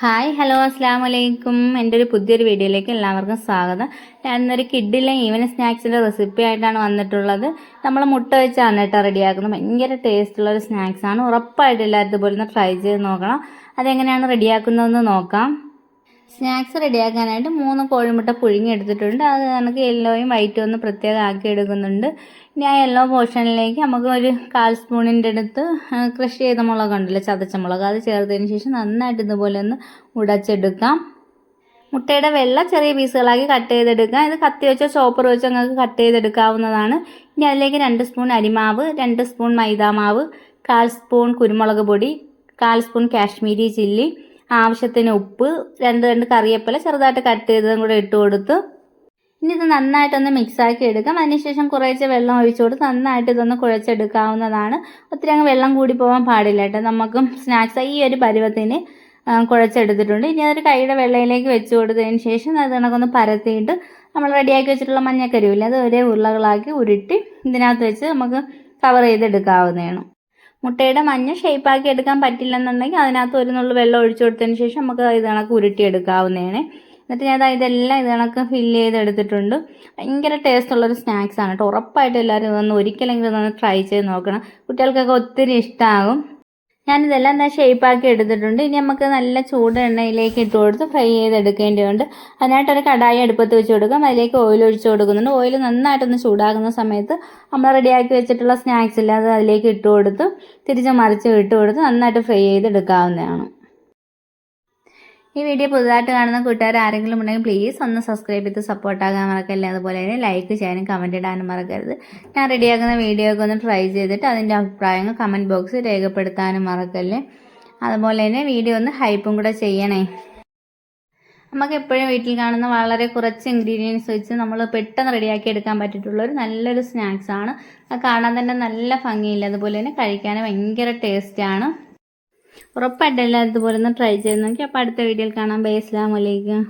Hi hello അസ്സാം വലൈക്കും എന്റെ ഒരു പുതിയൊരു വീഡിയോയിലേക്ക് എല്ലാവർക്കും സ്വാഗതം. ഞാൻ ഇന്നൊരു കിഡിലെ ഈവനിങ് സ്നാക്സിന്റെ റെസിപ്പി ആയിട്ടാണ് വന്നിട്ടുള്ളത്. നമ്മൾ മുട്ട വെച്ചാണ് കേട്ടോ റെഡിയാക്കുന്നത് ഭയങ്കര ടേസ്റ്റുള്ള ഒരു സ്നാക്സാണ്. ഉറപ്പായിട്ട് എല്ലാവരും ഇതുപോലെ ഒന്ന് ട്രൈ ചെയ്ത് നോക്കണം. അതെങ്ങനെയാണ് റെഡിയാക്കുന്നതെന്ന് നോക്കാം. സ്നാക്സ് റെഡിയാക്കാനായിട്ട് മൂന്ന് കോഴിമുട്ട പുഴുങ്ങിയെടുത്തിട്ടുണ്ട്. അത് നമുക്ക് യെല്ലോയും വൈറ്റും ഒന്ന് പ്രത്യേകം ആക്കി എടുക്കുന്നുണ്ട്. ഇനി ആ യെല്ലോ പോർഷനിലേക്ക് നമുക്ക് ഒരു കാൽ സ്പൂണിന്റെ അടുത്ത് ക്രഷ് ചെയ്ത മുളക് ഉണ്ടല്ലോ ചതച്ച മുളക്. അത് ചേർത്തതിന് ശേഷം നന്നായിട്ട് ഇതുപോലെ ഒന്ന് ഉടച്ചെടുക്കാം. മുട്ടയുടെ വെള്ള ചെറിയ പീസുകളാക്കി കട്ട് ചെയ്തെടുക്കാം. ഇത് കത്തി വെച്ചോ ചോപ്പർ വെച്ചോ നിങ്ങൾക്ക് കട്ട് ചെയ്തെടുക്കാവുന്നതാണ്. ഇനി അതിലേക്ക് രണ്ട് സ്പൂൺ അരിമാവ് രണ്ട് സ്പൂൺ മൈദാമാവ് കാൽ സ്പൂൺ കുരുമുളക് പൊടി കാൽ സ്പൂൺ കാശ്മീരി ചില്ലി ആവശ്യത്തിന് ഉപ്പ് രണ്ട് രണ്ട് കറിയപ്പല ചെറുതായിട്ട് കട്ട് ചെയ്തതും കൂടെ ഇട്ട് കൊടുത്ത് ഇനി ഇത് നന്നായിട്ടൊന്ന് മിക്സാക്കി എടുക്കാം. അതിനുശേഷം കുറേശ്ശെ വെള്ളം ഒഴിച്ചു കൊടുത്ത് നന്നായിട്ട് ഇതൊന്ന് കുഴച്ചെടുക്കാവുന്നതാണ്. ഒത്തിരി അങ്ങ് വെള്ളം കൂടി പോകാൻ പാടില്ല കേട്ടോ. നമുക്ക് സ്നാക്സ് ഈ ഒരു പരുവത്തിന് കുഴച്ചെടുത്തിട്ടുണ്ട്. ഇനി അതൊരു കൈയുടെ വെള്ളയിലേക്ക് വെച്ച് കൊടുത്തതിന് ശേഷം അത് കണക്കൊന്ന് പരത്തിയിട്ട് നമ്മൾ റെഡിയാക്കി വെച്ചിട്ടുള്ള മഞ്ഞക്കരുവില്ല അത് ഒരേ ഉരുളകളാക്കി ഉരുട്ടി ഇതിനകത്ത് വെച്ച് നമുക്ക് കവർ ചെയ്തെടുക്കാവുന്നതാണ്. മുട്ടയുടെ മഞ്ഞ ഷേപ്പാക്കി എടുക്കാൻ പറ്റില്ലെന്നുണ്ടെങ്കിൽ അതിനകത്ത് ഒരു നുള്ളു വെള്ളം ഒഴിച്ചു കൊടുത്തതിന് ശേഷം നമുക്ക് ഇത് കണക്ക് ഉരുട്ടിയെടുക്കാവുന്നതാണ്. എന്നിട്ട് ഞാൻ ഇതെല്ലാം ഇത് കണക്ക് ഫില്ല് ചെയ്തെടുത്തിട്ടുണ്ട്. ഭയങ്കര സ്നാക്സ് ആണ് കേട്ടോ. ഉറപ്പായിട്ട് എല്ലാവരും ഇതൊന്ന് ഒരിക്കലെങ്കിലും ഇതൊന്ന് ട്രൈ ചെയ്ത് നോക്കണം. കുട്ടികൾക്കൊക്കെ ഒത്തിരി ഇഷ്ടമാകും ഞാനിതെല്ലാം എന്താ ഷേപ്പാക്കി എടുത്തിട്ടുണ്ട്. ഇനി നമുക്ക് നല്ല ചൂട് എണ്ണയിലേക്ക് ഇട്ട് കൊടുത്ത് ഫ്രൈ ചെയ്തെടുക്കേണ്ടതുണ്ട് അതിനായിട്ട് ഒരു കടായി അടുപ്പത്ത് വെച്ച് കൊടുക്കാം. അതിലേക്ക് ഓയിൽ ഒഴിച്ച് കൊടുക്കുന്നുണ്ട്. ഓയിൽ നന്നായിട്ടൊന്ന് ചൂടാകുന്ന സമയത്ത് നമ്മൾ റെഡിയാക്കി വെച്ചിട്ടുള്ള സ്നാക്സ് ഇല്ല അത് അതിലേക്ക് ഇട്ട് കൊടുത്ത് തിരിച്ച് മറിച്ച് ഇട്ട് കൊടുത്ത് നന്നായിട്ട് ഫ്രൈ ചെയ്തെടുക്കാവുന്നതാണ്. ഈ വീഡിയോ പുതുതായിട്ട് കാണുന്ന കൂട്ടുകാർ ആരെങ്കിലും ഉണ്ടെങ്കിൽ പ്ലീസ് ഒന്ന് സബ്സ്ക്രൈബ് ചെയ്ത് സപ്പോർട്ടാകാൻ മറക്കല്ലേ. അതുപോലെ തന്നെ ലൈക്ക് ചെയ്യാനും കമന്റ് ഇടാനും മറക്കരുത്. ഞാൻ റെഡിയാക്കുന്ന വീഡിയോ ഒക്കെ ഒന്ന് ട്രൈ ചെയ്തിട്ട് അതിന്റെ അഭിപ്രായങ്ങൾ കമന്റ് ബോക്സിൽ രേഖപ്പെടുത്താനും മറക്കല്ലേ. അതുപോലെ തന്നെ വീഡിയോ ഒന്ന് ഹൈപ്പും കൂടെ ചെയ്യണേ. നമുക്ക് എപ്പോഴും വീട്ടിൽ കാണുന്ന വളരെ കുറച്ച് ഇൻഗ്രീഡിയൻസ് വെച്ച് നമ്മൾ പെട്ടെന്ന് റെഡിയാക്കി എടുക്കാൻ പറ്റിയിട്ടുള്ള ഒരു നല്ലൊരു സ്നാക്സാണ് കാണാൻ തന്നെ നല്ല ഭംഗിയില്ല. അതുപോലെ തന്നെ കഴിക്കാൻ ഭയങ്കര ടേസ്റ്റാണ് ഉറപ്പായിട്ടും എല്ലാവരും ഇതുപോലെ ഒന്ന് ട്രൈ ചെയ്ത് നോക്കി. അപ്പോൾ അടുത്ത വീഡിയോയിൽ കാണാം. ബൈ അസ്ലാം വലൈക്കും